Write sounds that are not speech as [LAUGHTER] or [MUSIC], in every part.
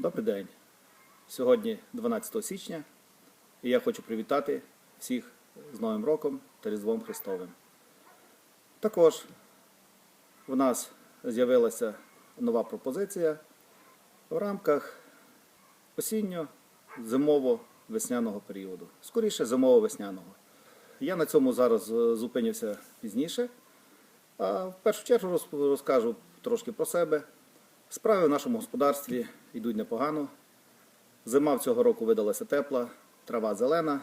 Добрий день. Сьогодні 12 січня, і я хочу привітати всіх з Новим роком та Різдвом Христовим. Також в нас з'явилася нова пропозиція в рамках осінньо-зимово-весняного періоду. Скоріше зимово-весняного. Я на цьому зараз е, зупинюся пізніше. А в першу чергу розкажу трошки про себе. Справи в нашому господарстві йдуть непогано. Зима в цього року видалася тепла, трава зелена.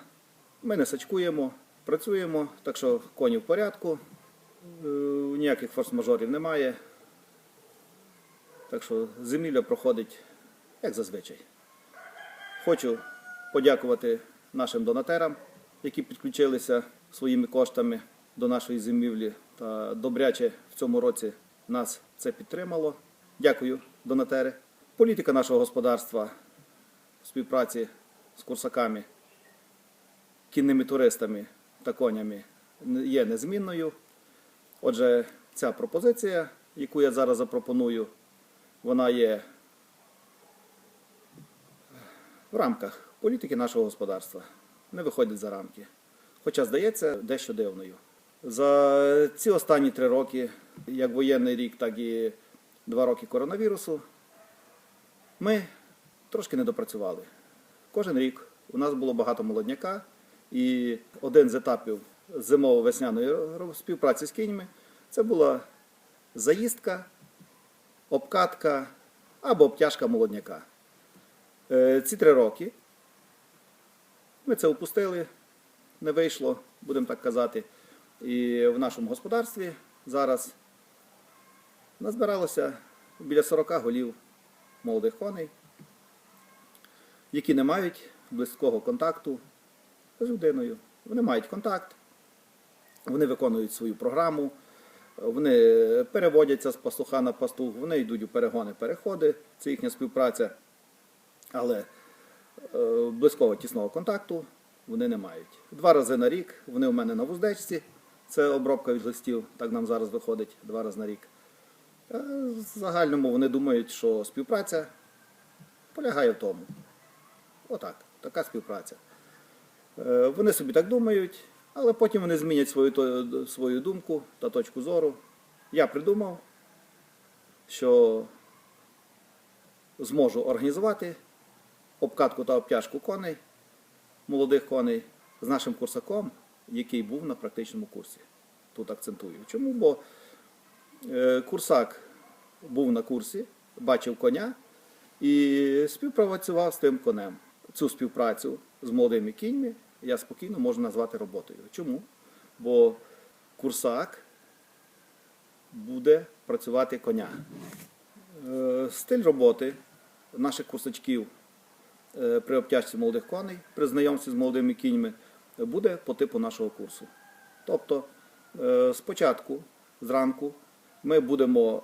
Ми не сачкуємо, працюємо, так що коні в порядку, е, ніяких форс-мажорів немає. Так що зимівля проходить як зазвичай. Хочу подякувати нашим донатерам, які підключилися своїми коштами до нашої зимівлі та добряче в цьому році нас це підтримало. Dякую, донатери. Політика нашого господарства в співпраці з курсаками, кінними туристами та конями є незмінною. Отже, ця пропозиція, яку я зараз запропоную, вона є в рамках політики нашого господарства. Не виходить за рамки. Хоча здається дещо дивною. За ці останні три роки, як воєнний рік, так і два роки коронавірусу, ми трошки не допрацювали. Кожен рік у нас було багато молодняка, і один з етапів зимово-весняної співпраці з кіньми це була заїздка, обкатка або обтяжка молодняка. Е, Ці три роки ми це упустили, не вийшло, будемо так казати. І в нашому господарстві зараз назбиралося біля 40 голів молодих коней, які не мають близького контакту з людиною. Вони мають контакт, вони виконують свою програму, вони переводяться з пастуха на пастух, вони йдуть у перегони, переходи, це їхня співпраця. Але е, близького тісного контакту вони не мають. Два рази на рік вони у мене на вуздечці, це обробка від листів, так нам зараз виходить два рази на рік. Е, В загальному вони думають, що співпраця полягає в тому. Отак, така співпраця. Е, Вони собі так думають, але потім вони змінять свою, свою думку та точку зору. Я придумав, що зможу організувати обкатку та обтяжку коней, молодих коней з нашим курсаком, який був на практичному курсі. Тут акцентую. Чому? Бо курсак був на курсі, бачив коня і співпрацював з тим конем. Цю співпрацю з молодими кіньми я спокійно можу назвати роботою. Чому? Бо курсак буде працювати коня. Е, Стиль роботи наших курсачків е, при обтяжці молодих коней, при знайомстві з молодими кіньми буде по типу нашого курсу. Тобто е, спочатку, зранку, ми будемо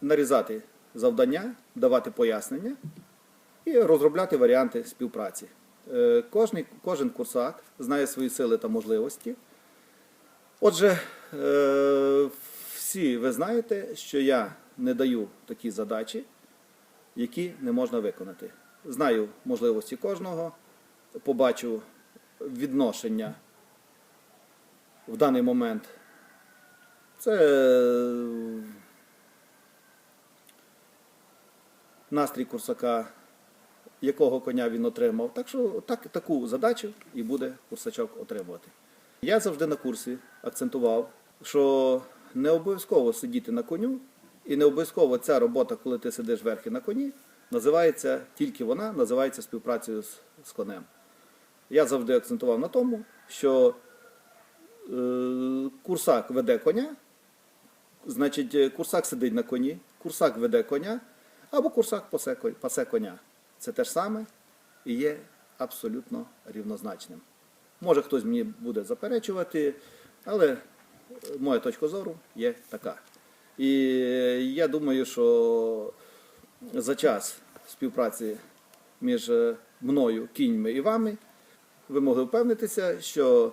нарізати завдання, давати пояснення і розробляти варіанти співпраці. Е, Кожний, кожен курсак знає свої сили та можливості. Отже, е, всі ви знаєте, що я не даю такі задачі, які не можна виконати. Знаю можливості кожного, побачу відношення в даний момент. Це е, настрій курсака, якого коня він отримав. Так що так, таку задачу і буде курсачок отримувати. Я завжди на курсі акцентував, що не обов'язково сидіти на коню, і не обов'язково ця робота, коли ти сидиш верхи на коні, називається тільки вона, називається співпрацею з, з конем. Я завжди акцентував на тому, що е, курсак веде коня, значить, е, курсак сидить на коні, курсак веде коня, або курсак пасе, коня. Це те ж саме і є абсолютно рівнозначним. Може хтось мені буде заперечувати, але е, моя точка зору є така. І я думаю, що за час співпраці між е, мною, кіньми і вами, ви могли впевнитися, що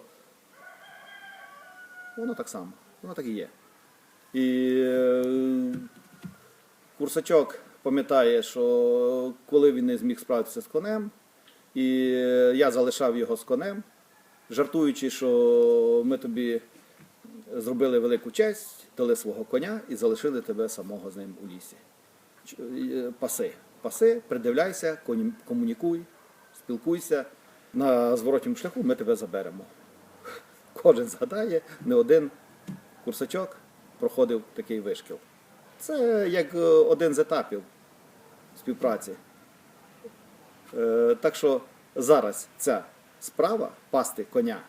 воно так само, воно так і є. І е, курсачок пам'ятає, що коли він не зміг справитися з конем, і я залишав його з конем, жартуючи, що ми тобі зробили велику честь, дали свого коня і залишили тебе самого з ним у лісі. Е, Паси, паси, придивляйся, комунікуй, спілкуйся. На зворотньому шляху ми тебе заберемо. Кожен згадає, не один курсачок проходив такий вишкіл. Це як е, один з етапів співпраці. Е, Так що зараз ця справа пасти коня,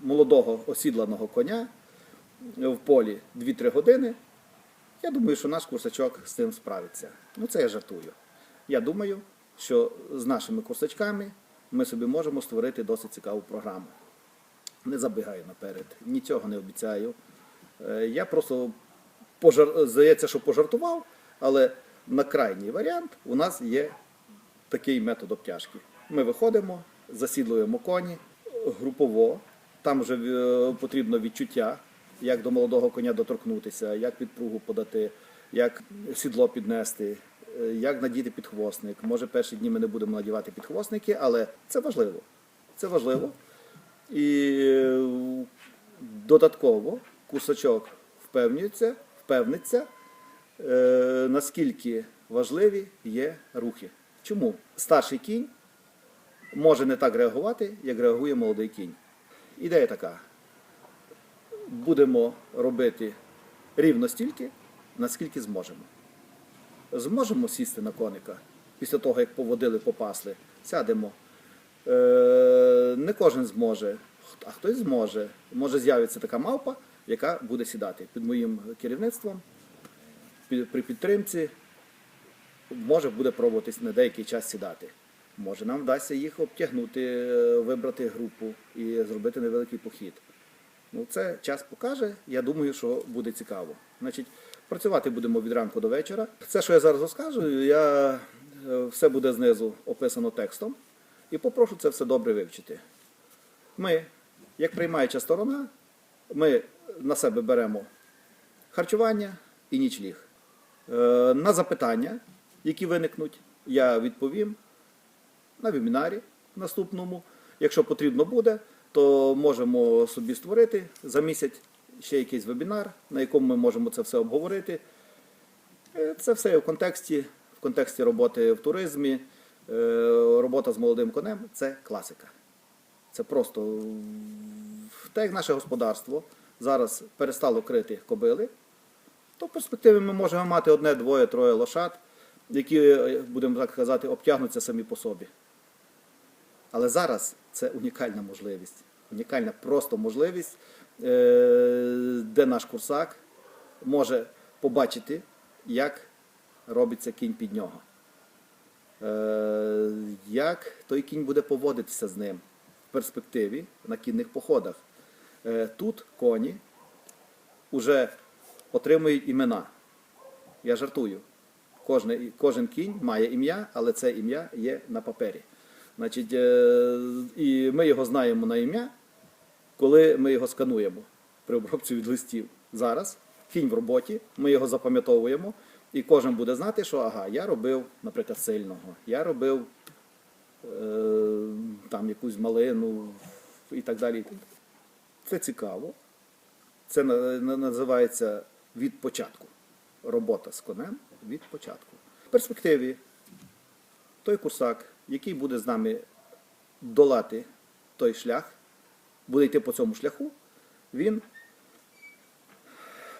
молодого осідланого коня в полі 2-3 години. Я думаю, що наш курсачок з цим справиться. Ну, це я жартую. Я думаю, що з нашими курсачками ми собі можемо створити досить цікаву програму. Не забігаю наперед, нічого не обіцяю. Е, Я просто пожар... здається, що пожартував, але на крайній варіант у нас є такий метод обтяжки. Ми виходимо, засідлуємо коні групово. Там вже е, потрібно відчуття, як до молодого коня доторкнутися, як підпругу подати, як сідло піднести, е, як надіти підхвостник. Може, перші дні ми не будемо надівати підхвостники, але це важливо. Це важливо. І додатково курсачок впевнюється, впевниться, е, наскільки важливі є рухи. Чому? Старший кінь може не так реагувати, як реагує молодий кінь. Ідея така. Будемо робити рівно стільки, наскільки зможемо. Зможемо сісти на коника після того, як поводили, попасли, сядемо. Е, не кожен зможе, а хтось зможе. Може з'явиться така мавпа, яка буде сідати під моїм керівництвом, при підтримці. Може буде пробуватись на деякий час сідати. Може нам вдасться їх обтягнути, е, вибрати групу і зробити невеликий похід. Ну, це час покаже. Я думаю, що буде цікаво. Значить, працювати будемо від ранку до вечора. Це, що я зараз розкажу, я е, все буде знизу описано текстом. І попрошу це все добре вивчити. Ми, як приймаюча сторона, ми на себе беремо харчування і нічліг. Е, На запитання, які виникнуть, я відповім на вебінарі наступному. Якщо потрібно буде, то можемо собі створити за місяць ще якийсь вебінар, на якому ми можемо це все обговорити. Е, Це все в контексті, в контексті роботи в туризмі, е, робота з молодим конем це класика. Це просто так як наше господарство зараз перестало крити кобили, то в перспективі ми можемо мати одне, двоє, троє лошад, які, е, будемо так казати, обтягнуться самі по собі. Але зараз це унікальна можливість. Унікальна просто можливість, е, де наш курсак може побачити, як робиться кінь під нього. Е, Як той кінь буде поводитися з ним в перспективі на кінних походах. Е, Тут коні вже отримують імена. Я жартую. Кожен, кожен кінь має ім'я, але це ім'я є на папері. Значить, е, і ми його знаємо на ім'я, коли ми його скануємо при обробці від листів. Зараз кінь в роботі, ми його запам'ятовуємо, і кожен буде знати, що ага, я робив, наприклад, сильного, я робив е, там якусь малину і так далі. Це цікаво. Це на- на- називається від початку. Робота з конем від початку. В перспективі той курсак, який буде з нами долати той шлях, буде йти по цьому шляху, він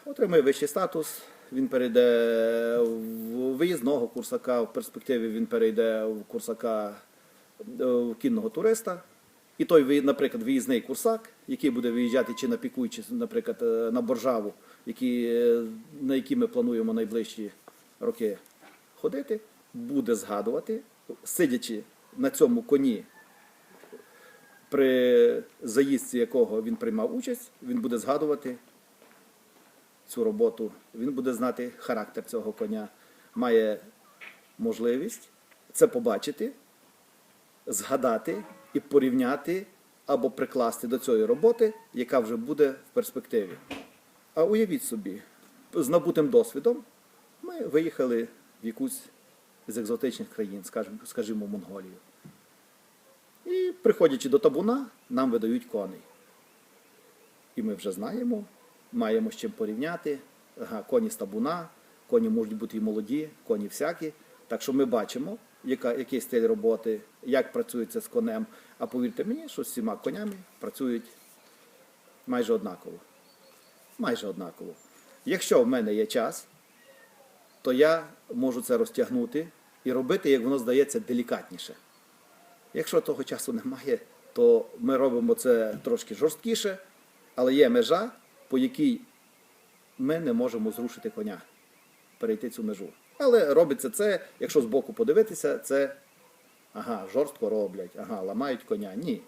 отримує вищий статус, він перейде в виїзного курсака, в перспективі він перейде в курсака е, в кінного туриста. І той, наприклад, виїзний курсак, який буде виїжджати чи на Пікуй, чи, наприклад, е, на Боржаву, які, е, на які ми плануємо найближчі роки ходити, буде згадувати, сидячи на цьому коні, при заїздці якого він приймав участь, він буде згадувати цю роботу, він буде знати характер цього коня, має можливість це побачити, згадати і порівняти або прикласти до цієї роботи, яка вже буде в перспективі. А уявіть собі, з набутим досвідом ми виїхали в якусь з екзотичних країн, скажімо, скажімо, Монголію. І приходячи до табуна, нам видають коней. І ми вже знаємо, маємо з чим порівняти. Ага, коні з табуна, коні можуть бути і молоді, коні всякі. Так що ми бачимо, яка, який стиль роботи, як працюється з конем. А повірте мені, що з всіма конями працюють майже однаково. Майже однаково. Якщо в мене є час, то я можу це розтягнути і робити, як воно здається, делікатніше. Якщо того часу немає, то ми робимо це трошки жорсткіше, але є межа, по якій ми не можемо зрушити коня, перейти цю межу. Але робиться це, якщо збоку подивитися, це ага, жорстко роблять, ага, ламають коня. Ні.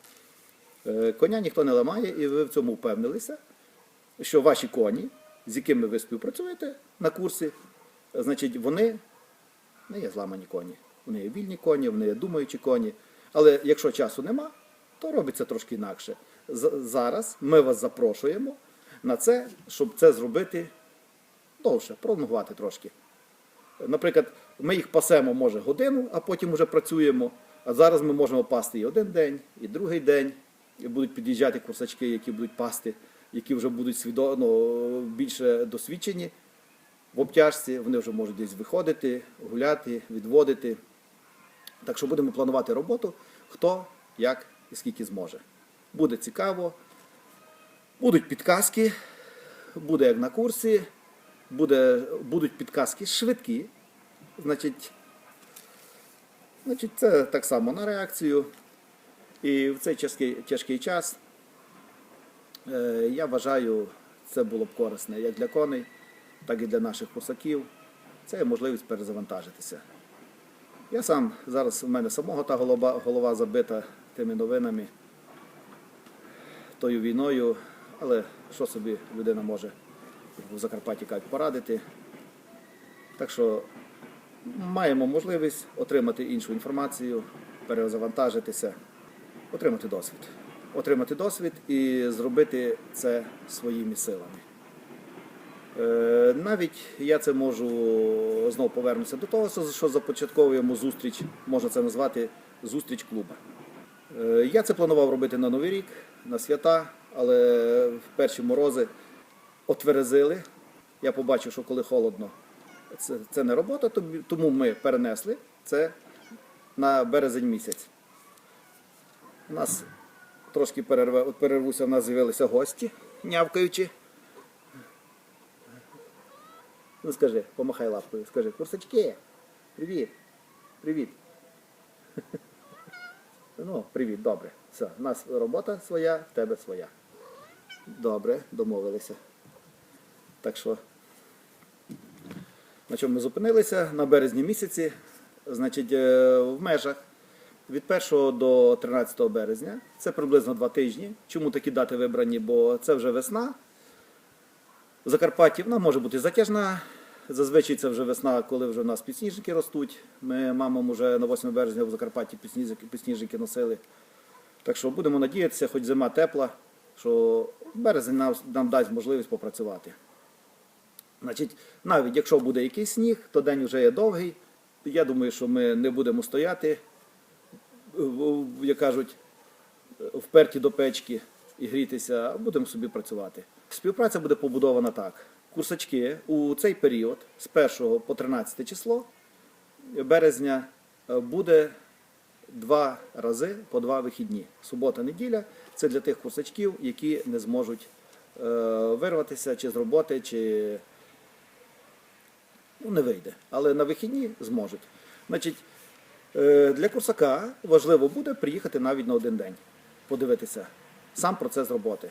Е, Коня ніхто не ламає, і ви в цьому впевнилися, що ваші коні, з якими ви співпрацюєте на курсі, значить, вони не є зламані коні. Вони є вільні коні, вони є думаючі коні. Але якщо часу нема, то робиться трошки інакше. Зараз ми вас запрошуємо на це, щоб це зробити довше, пролонгувати трошки. Наприклад, ми їх пасемо, може, годину, а потім вже працюємо. А зараз ми можемо пасти і один день, і другий день. І будуть під'їжджати курсачки, які будуть пасти, які вже будуть свідо... ну, більше досвідчені в обтяжці. Вони вже можуть десь виходити, гуляти, відводити. Так що будемо планувати роботу, хто, як і скільки зможе. Буде цікаво, будуть підказки, буде як на курсі, буде, будуть підказки швидкі. Значить, значить, це так само на реакцію. І в цей тяжкий, тяжкий час е, я вважаю, це було б корисне як для коней, так і для наших курсаків. Це є можливість перезавантажитися. Я сам зараз у мене самого та голова, голова забита тими новинами, тою війною, але що собі людина може в Закарпатті кажуть, порадити. Так що маємо можливість отримати іншу інформацію, перезавантажитися, отримати досвід. Отримати досвід і зробити це своїми силами. Е, Навіть я це можу знову повернутися до того, що започатковуємо зустріч, можна це назвати зустріч клуба. Е, Я це планував робити на Новий рік, на свята, але в перші морози отверезили. Я побачив, що коли холодно, це, це не робота, тому ми перенесли це на березень місяць. У нас трошки перерве, перервуся, в нас з'явилися гості, нявкаючи. Ну скажи, помахай лапкою, скажи, курсачки, привіт, привіт. Ну, привіт, добре. Все, у нас робота своя, в тебе своя. Добре, домовилися. Так що, на чому ми зупинилися? На березні місяці, значить, е, в межах від 1 до 13 березня, це приблизно два тижні. Чому такі дати вибрані? Бо це вже весна. В Закарпатті вона може бути затяжна. Зазвичай це вже весна, коли вже в нас підсніжники ростуть. Ми мамам вже на 8 березня в Закарпатті підсніжники, носили. Так що будемо надіятися, хоч зима тепла, що березень нам, нам дасть можливість попрацювати. Значить, навіть якщо буде якийсь сніг, то день вже є довгий. Я думаю, що ми не будемо стояти, як кажуть, вперті до печки і грітися, а будемо собі працювати. Співпраця буде побудована так. Курсачки у цей період з 1 по 13 число березня е, буде два рази по два вихідні. Субота, неділя це для тих курсачків, які не зможуть е, вирватися чи з роботи, чи ну, не вийде. Але на вихідні зможуть. Значить, е, для курсака важливо буде приїхати навіть на один день, подивитися сам процес роботи.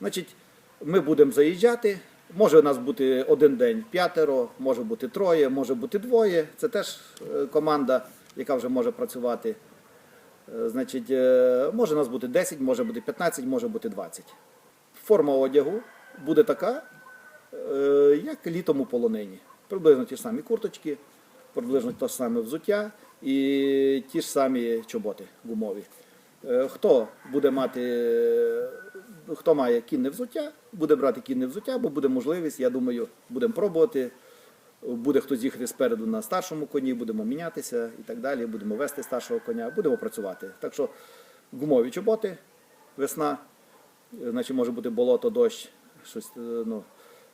Значить, ми будемо заїжджати. Може у нас бути один день п'ятеро, може бути троє, може бути двоє. Це теж е, команда, яка вже може працювати. Е, Значить, може нас бути 10, може бути 15, може бути 20. Форма одягу буде така, як літом у полонині. Приблизно ті ж самі курточки, приблизно те ж саме взуття і ті ж самі чоботи гумові. Е, Хто буде мати, хто має кінне взуття, буде брати кінне взуття, бо буде можливість, я думаю, будемо пробувати Буде хтось їхати спереду на старшому коні, будемо мінятися і так далі. Будемо вести старшого коня, будемо працювати. Так що гумові чоботи, весна, значить може бути болото, дощ, щось, е, ну,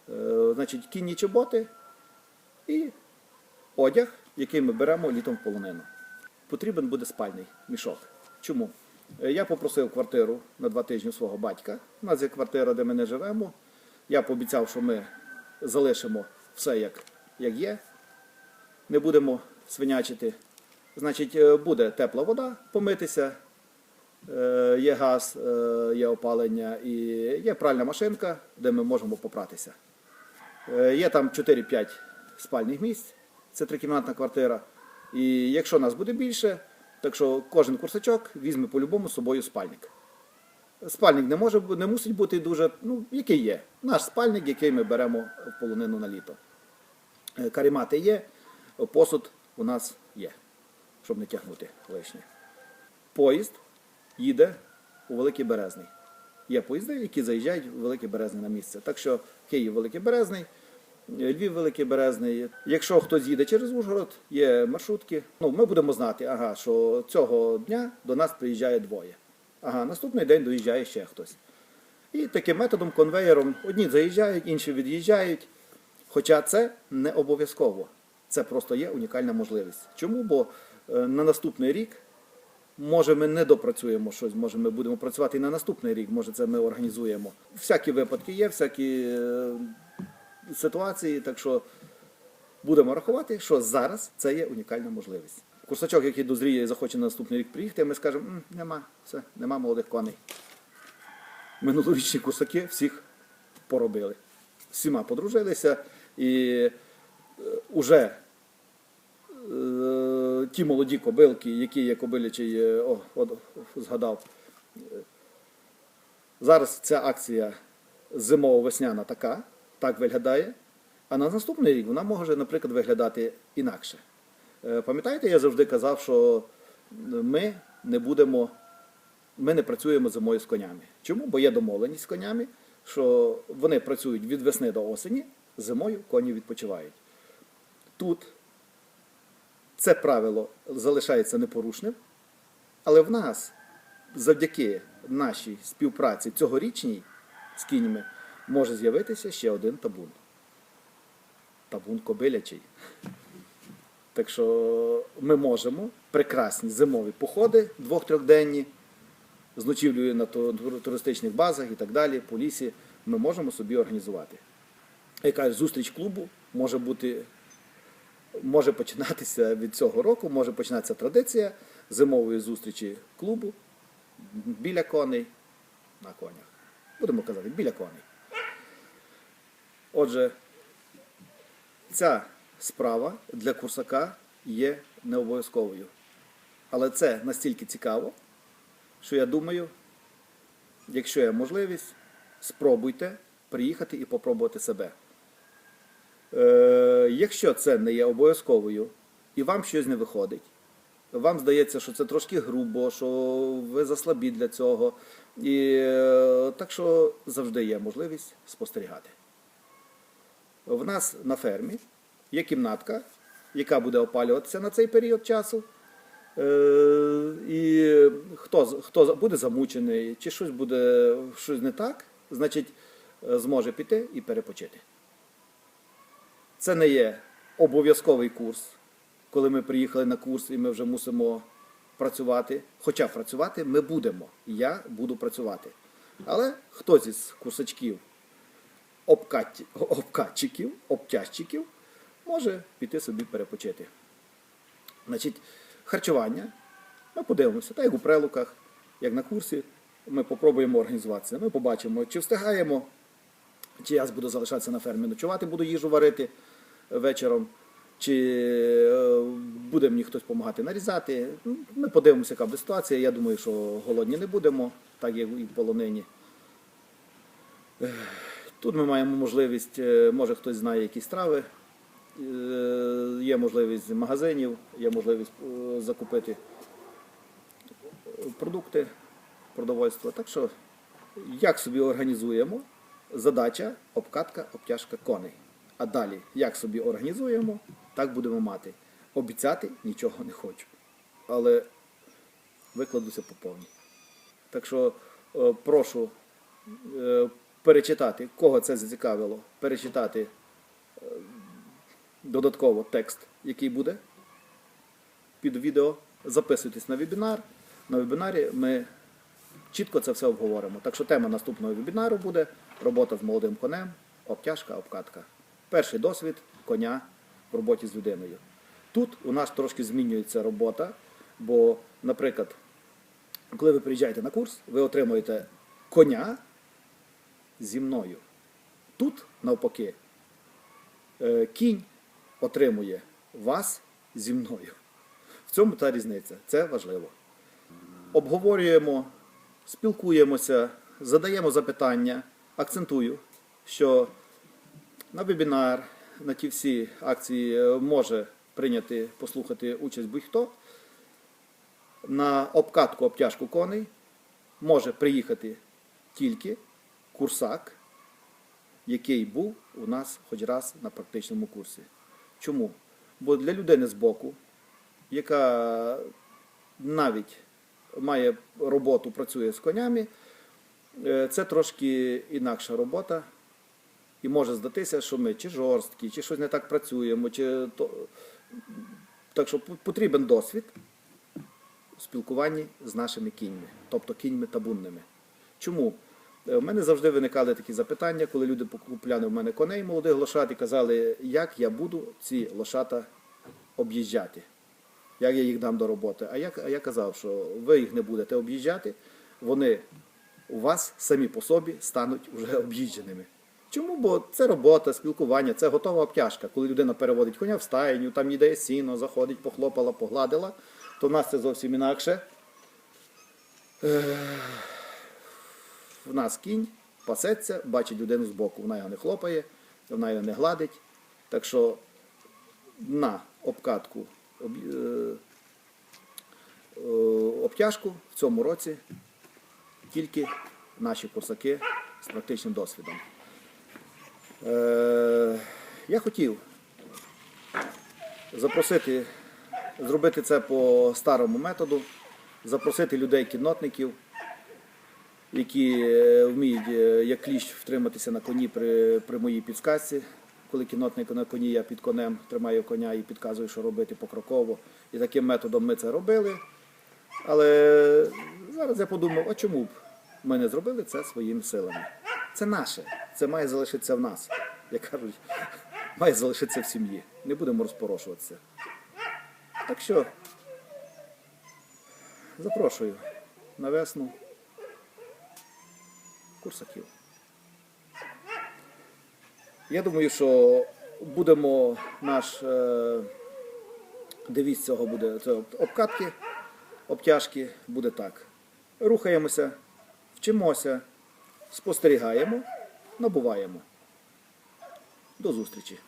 е, значить, кінні чоботи і одяг, який ми беремо літом в полонину. Потрібен буде спальний мішок. Чому? Е, Я попросив квартиру на два тижні свого батька. У нас є квартира, де ми не живемо. Я пообіцяв, що ми залишимо все як, як є. Не будемо свинячити. Значить, е, буде тепла вода, помитися, е, є газ, є опалення і є пральна машинка, де ми можемо попратися. Є там 4-5 спальних місць, це трикімнатна квартира. І якщо нас буде більше, так що кожен курсачок візьме по-любому з собою спальник. Спальник не може не мусить бути дуже, ну, який є. Наш спальник, який ми беремо в полонину на літо. Е, Карімати є, посуд у нас є, щоб не тягнути лишнє. Поїзд їде у Великий Березний. Є поїзди, які заїжджають у Великий Березний на місце. Так що Київ Великий Березний, Львів Великий Березний. Якщо хтось їде через Ужгород, є маршрутки. Ну, ми будемо знати, ага, що цього дня до нас приїжджає двоє. Ага, наступний день доїжджає ще хтось. І таким методом, конвеєром, одні заїжджають, інші від'їжджають. Хоча це не обов'язково. Це просто є унікальна можливість. Чому? Бо е, на наступний рік, може, ми не допрацюємо щось, може, ми будемо працювати і на наступний рік, може, це ми організуємо. Всякі випадки є, всякі е, ситуації, так що будемо рахувати, що зараз це є унікальна можливість. Курсачок, який дозріє і захоче на наступний рік приїхати, ми скажемо, «М, нема, все, нема молодих коней. Минулорічні курсаки всіх поробили. Всіма подружилися і е, уже е, ті молоді кобилки, які є кобилячий, е, о, от, згадав. е, Зараз ця акція зимово-весняна така, так виглядає. А на наступний рік вона може, наприклад, виглядати інакше. Е, Пам'ятаєте, я завжди казав, що ми не будемо, ми не працюємо зимою з конями. Чому? Бо є домовленість з конями, що вони працюють від весни до осені, зимою коні відпочивають. Тут це правило залишається непорушним, але в нас завдяки нашій співпраці цьогорічній з кіньми може з'явитися ще один табун. Табун кобилячий. Так що ми можемо прекрасні зимові походи двох-трьохденні, з ночівлею на туристичних базах і так далі, по лісі, ми можемо собі організувати. Якась зустріч клубу може бути, може починатися від цього року, може починатися традиція зимової зустрічі клубу біля коней на конях. Будемо казати, біля коней. Отже, ця справа для курсака є не обов'язковою. Але це настільки цікаво, що я думаю, якщо є можливість, спробуйте приїхати і попробувати себе. Е, якщо це не є обов'язковою і вам щось не виходить, вам здається, що це трошки грубо, що ви заслабі для цього. І е, так що завжди є можливість спостерігати. В нас на фермі є кімнатка, яка буде опалюватися на цей період часу. Е, І хто, хто буде замучений, чи щось буде щось не так, значить е, зможе піти і перепочити. Це не є обов'язковий курс, коли ми приїхали на курс і ми вже мусимо працювати. Хоча працювати ми будемо. Я буду працювати. Але хтось із курсачків обкат... обкатчиків, обтяжчиків може піти собі перепочити. Значить, харчування. Ми подивимося, так як у прелуках, як на курсі, ми попробуємо організуватися. Ми побачимо, чи встигаємо, чи я буду залишатися на фермі ночувати, буду їжу варити вечором, чи е, буде мені хтось допомагати нарізати. Ми подивимося, яка буде ситуація. Я думаю, що голодні не будемо, так як і в полонині. Тут ми маємо можливість, е, може хтось знає якісь трави, е, є можливість магазинів, є можливість е, закупити продукти, продовольство. Так що, як собі організуємо, задача обкатка, обтяжка коней. А далі, як собі організуємо, так будемо мати. Обіцяти нічого не хочу. Але викладуся по повній. Так що прошу перечитати, кого це зацікавило, перечитати е, додатково текст, який буде під відео. Записуйтесь на вебінар. На вебінарі ми чітко це все обговоримо. Так що тема наступного вебінару буде робота з молодим конем, обтяжка, обкатка. Перший досвід коня в роботі з людиною. Тут у нас трошки змінюється робота, бо, наприклад, коли ви приїжджаєте на курс, ви отримуєте коня зі мною. Тут, навпаки, е, кінь отримує вас зі мною. В цьому та різниця. Це важливо. Обговорюємо, спілкуємося, задаємо запитання. Акцентую, що на вебінар, на ті всі акції е, може прийняти, послухати участь будь-хто. На обкатку обтяжку коней може приїхати тільки курсак, який був у нас хоч раз на практичному курсі. Чому? Бо для людини з боку, яка навіть має роботу, працює з конями, е, це трошки інакша робота. І може здатися, що ми чи жорсткі, чи щось не так працюємо, чи то. Так що потрібен досвід у спілкуванні з нашими кіньми, тобто кіньми табунними. Чому? Е, У мене завжди виникали такі запитання, коли люди покупляли в мене коней молодих лошад і казали, як я буду ці лошата об'їжджати, як я їх дам до роботи. А я, я казав, що ви їх не будете об'їжджати, вони у вас самі по собі стануть вже об'їждженими. Чому? Бо це робота, спілкування, це готова обтяжка. Коли людина переводить коня в стайню, там їй сіно, заходить, похлопала, погладила, то в нас це зовсім інакше. В нас кінь пасеться, бачить людину збоку, вона його не хлопає, вона його не гладить. Так що на обкатку об- е, е, обтяжку в цьому році тільки наші курсаки з практичним досвідом. Е, я хотів запросити, зробити це по старому методу, запросити людей-кіннотників, які е, вміють е, як кліщ втриматися на коні при, при моїй підсказці. Коли кінотник на коні, я під конем тримаю коня і підказую, що робити покроково. І таким методом ми це робили. Але зараз я подумав, а чому б ми не зробили це своїми силами? Це наше, це має залишитися в нас. Як кажуть, [LAUGHS] має залишитися в сім'ї. Не будемо розпорошуватися. Так що запрошую на весну курсаків. Я думаю, що будемо наш е, девіз цього буде це обкатки, обтяжки буде так. Рухаємося, вчимося, спостерігаємо, набуваємо. До зустрічі!